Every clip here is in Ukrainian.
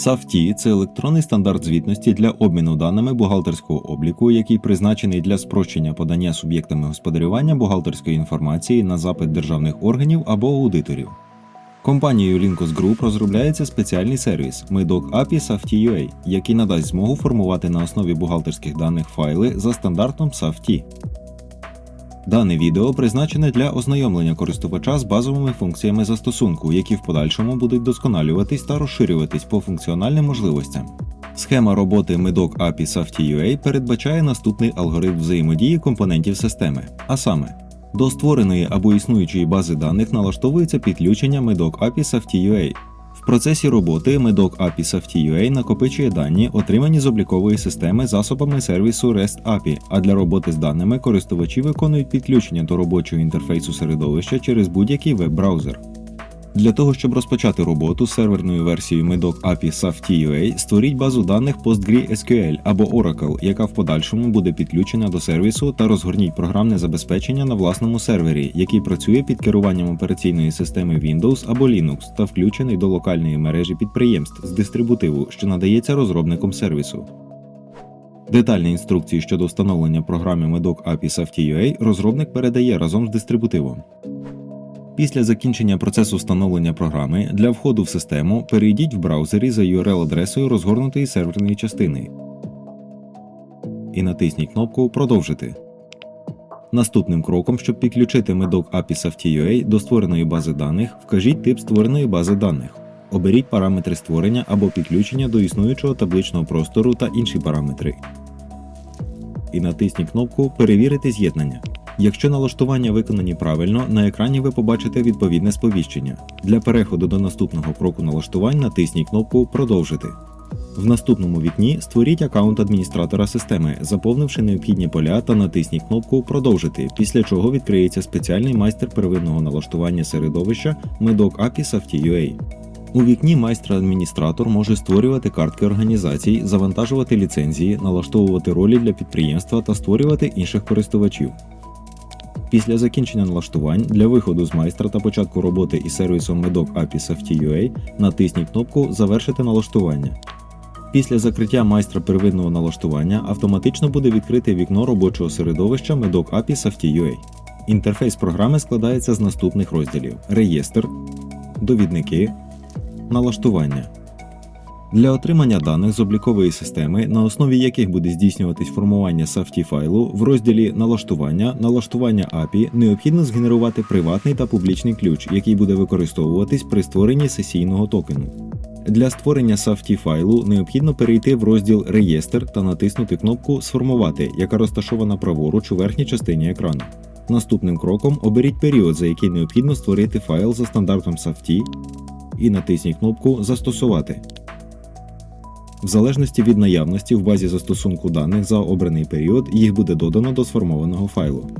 SAFT – це електронний стандарт звітності для обміну даними бухгалтерського обліку, який призначений для спрощення подання суб'єктами господарювання бухгалтерської інформації на запит державних органів або аудиторів. Компанією Lincos Group розробляється спеціальний сервіс Medok API SAFT.UA, який надасть змогу формувати на основі бухгалтерських даних файли за стандартом SAFT. Дане відео призначене для ознайомлення користувача з базовими функціями застосунку, які в подальшому будуть досконалюватись та розширюватись по функціональним можливостям. Схема роботи Medok API SAFT.UA передбачає наступний алгоритм взаємодії компонентів системи, а саме до створеної або існуючої бази даних налаштовується підключення Medok API SAFT.UA. Процесі роботи медок API накопичує дані, отримані з облікової системи засобами сервісу REST API, а для роботи з даними користувачі виконують підключення до робочого інтерфейсу середовища через будь-який веб-браузер. Для того, щоб розпочати роботу з серверною версією Medok API SAFT.UA, створіть базу даних PostgreSQL або Oracle, яка в подальшому буде підключена до сервісу та розгорніть програмне забезпечення на власному сервері, який працює під керуванням операційної системи Windows або Linux та включений до локальної мережі підприємств з дистрибутиву, що надається розробником сервісу. Детальні інструкції щодо встановлення програми Medok API SAFT.UA розробник передає разом з дистрибутивом. Після закінчення процесу встановлення програми для входу в систему перейдіть в браузері за URL-адресою розгорнутої серверної частини і натисніть кнопку Продовжити. Наступним кроком, щоб підключити Medok API SAFT.UA до створеної бази даних, вкажіть тип створеної бази даних. Оберіть параметри створення або підключення до існуючого табличного простору та інші параметри. І натисніть кнопку Перевірити з'єднання. Якщо налаштування виконані правильно, на екрані ви побачите відповідне сповіщення. Для переходу до наступного кроку налаштувань натисніть кнопку Продовжити. В наступному вікні створіть аккаунт адміністратора системи, заповнивши необхідні поля та натисніть кнопку Продовжити, після чого відкриється спеціальний майстер первинного налаштування середовища Medok API SAFT.UA. У вікні майстер-адміністратор може створювати картки організацій, завантажувати ліцензії, налаштовувати ролі для підприємства та створювати інших користувачів. Після закінчення налаштувань для виходу з майстра та початку роботи із сервісом Medok API SAFT.UA натисніть кнопку Завершити налаштування. Після закриття майстра первинного налаштування автоматично буде відкрите вікно робочого середовища Medok API SAFT.UA. Інтерфейс програми складається з наступних розділів: реєстр, довідники, налаштування. Для отримання даних з облікової системи, на основі яких буде здійснюватись формування SAFT файлу, в розділі Налаштування, налаштування API необхідно згенерувати приватний та публічний ключ, який буде використовуватись при створенні сесійного токену. Для створення SAFT файлу необхідно перейти в розділ Реєстр та натиснути кнопку Сформувати, яка розташована праворуч у верхній частині екрану. Наступним кроком оберіть період, за який необхідно створити файл за стандартом SAFT, і натисніть кнопку Застосувати. В залежності від наявності в базі застосунку даних за обраний період їх буде додано до сформованого файлу.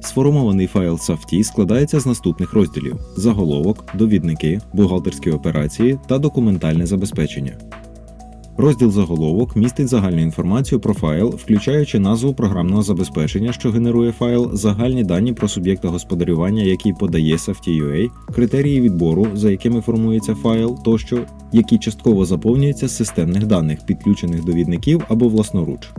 Сформований файл SAFT складається з наступних розділів: заголовок, довідники, бухгалтерські операції та документальне забезпечення. Розділ заголовок містить загальну інформацію про файл, включаючи назву програмного забезпечення, що генерує файл, загальні дані про суб'єкта господарювання, який подає TUA, критерії відбору, за якими формується файл, тощо, які частково заповнюються з системних даних, підключених довідників або власноруч.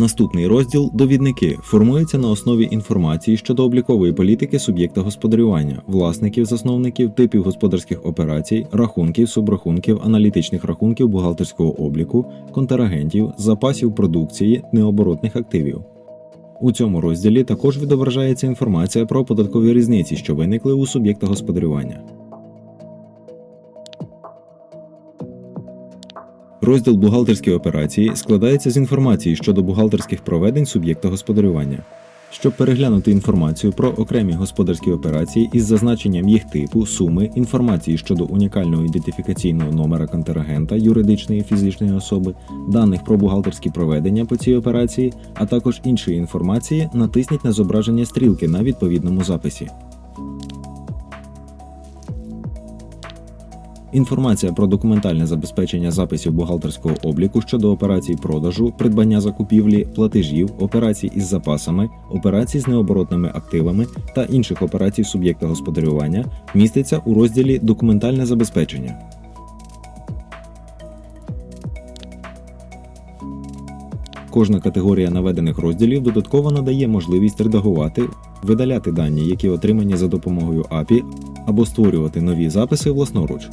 Наступний розділ довідники формується на основі інформації щодо облікової політики суб'єкта господарювання, власників, засновників, типів господарських операцій, рахунків, субрахунків, аналітичних рахунків бухгалтерського обліку, контрагентів, запасів продукції, необоротних активів. У цьому розділі також відображається інформація про податкові різниці, що виникли у суб'єкта господарювання. Розділ бухгалтерські операції складається з інформації щодо бухгалтерських проведень суб'єкта господарювання. Щоб переглянути інформацію про окремі господарські операції із зазначенням їх типу, суми, інформації щодо унікального ідентифікаційного номера контрагента юридичної і фізичної особи, даних про бухгалтерські проведення по цій операції, а також іншої інформації, натисніть на зображення стрілки на відповідному записі. Інформація про документальне забезпечення записів бухгалтерського обліку щодо операцій продажу, придбання закупівлі, платежів, операцій із запасами, операцій з необоротними активами та інших операцій суб'єкта господарювання міститься у розділі Документальне забезпечення. Кожна категорія наведених розділів додатково надає можливість редагувати, видаляти дані, які отримані за допомогою API, або створювати нові записи власноруч.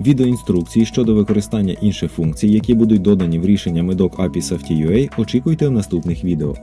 Відеоінструкції щодо використання інших функцій, які будуть додані в рішення Медок API Safety очікуйте в наступних відео.